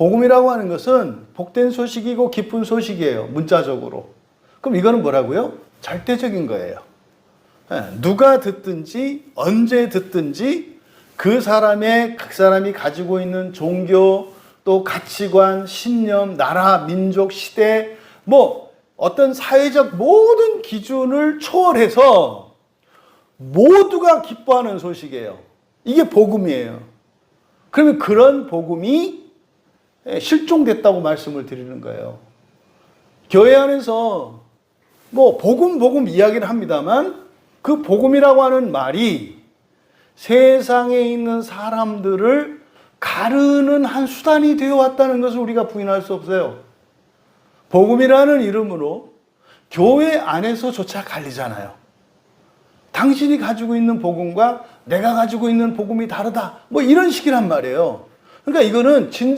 복음이라고 하는 것은 복된 소식이고 기쁜 소식이에요. 문자적으로. 그럼 이거는 뭐라고요? 절대적인 거예요. 예, 누가 듣든지 언제 듣든지 그 사람의 그 사람이 가지고 있는 종교 또 가치관, 신념, 나라, 민족, 시대 뭐 어떤 사회적 모든 기준을 초월해서 모두가 기뻐하는 소식이에요. 이게 복음이에요. 그러면 그런 복음이 실종됐다고 말씀을 드리는 거예요. 교회 안에서 뭐 복음 복음 이야기를 합니다만 그 복음이라고 하는 말이 세상에 있는 사람들을 가르는 한 수단이 되어 왔다는 것을 우리가 부인할 수 없어요. 복음이라는 이름으로 교회 안에서조차 갈리잖아요. 당신이 가지고 있는 복음과 내가 가지고 있는 복음이 다르다. 뭐 이런 식이란 말이에요. 그러니까 이거는 진